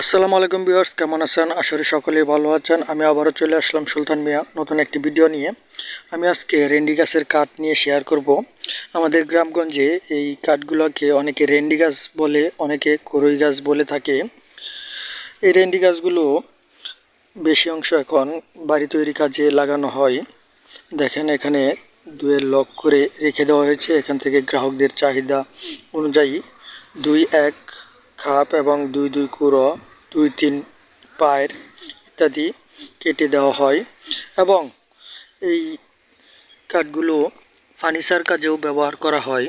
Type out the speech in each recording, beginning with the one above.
আসসালামু আলাইকুম ভিউয়ার্স, কেমন আছেন? আসলে সকলেই ভালো আছেন। আমি আবারও চলে আসলাম সুলতান মিয়া নতুন একটি ভিডিও নিয়ে। আমি আজকে রেন্ডি গাছের কাঠ নিয়ে শেয়ার করব। আমাদের গ্রামগঞ্জে এই কাঠগুলোকে অনেকে রেন্ডি গাছ বলে, অনেকে করই গাছ বলে থাকে। এই রেন্ডি গাছগুলো বেশি অংশ এখন বাড়ি তৈরি কাজে লাগানো হয়। দেখেন, এখানে দুয়ের লক করে রেখে দেওয়া হয়েছে। এখান থেকে গ্রাহকদের চাহিদা অনুযায়ী দুই এক খাপ এবং দুই দুই কুড়ো, দুই তিন পায়ের ইত্যাদি কেটে দেওয়া হয় এবং এই কাঠগুলো ফার্নিচার কাজেও ব্যবহার করা হয়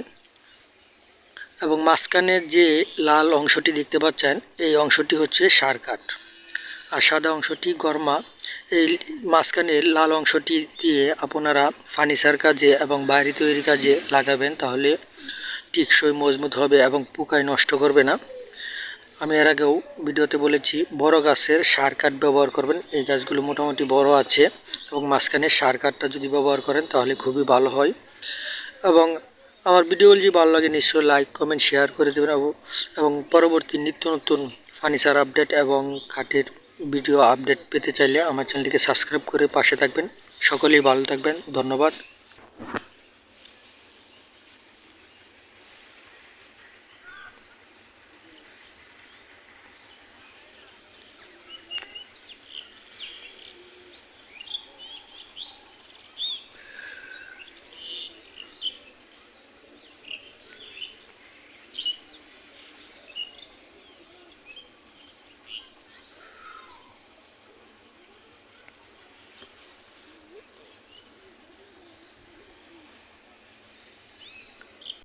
এবং মাঝখানের যে লাল অংশটি দেখতে পাচ্ছেন, এই অংশটি হচ্ছে সার কাঠ। আর সাদা অংশটি গরমা, এই মাঝখানের লাল অংশটি দিয়ে আপনারা ফার্নিচার কাজে এবং বাড়ি তৈরি কাজে লাগাবেন, তাহলে টিকসই মজবুত হবে এবং পোকায় নষ্ট করবে না। আমি এর আগেও ভিডিওতে বলেছি, বড় গাছের সার কাঠ ব্যবহার করবেন। এই গাছগুলো মোটামুটি বড় আছে এবং মাঝখানে সার কাঠটা যদি ব্যবহার করেন তাহলে খুবই ভালো হয়। এবং আমার ভিডিও যদি ভালো লাগে নিশ্চয়ই লাইক, কমেন্ট, শেয়ার করে দেবেন এবং পরবর্তী নিত্য নতুন ফার্নিচার আপডেট এবং কাঠের ভিডিও আপডেট পেতে চাইলে আমার চ্যানেলটিকে সাবস্ক্রাইব করে পাশে থাকবেন। সকলেই ভালো থাকবেন। ধন্যবাদ।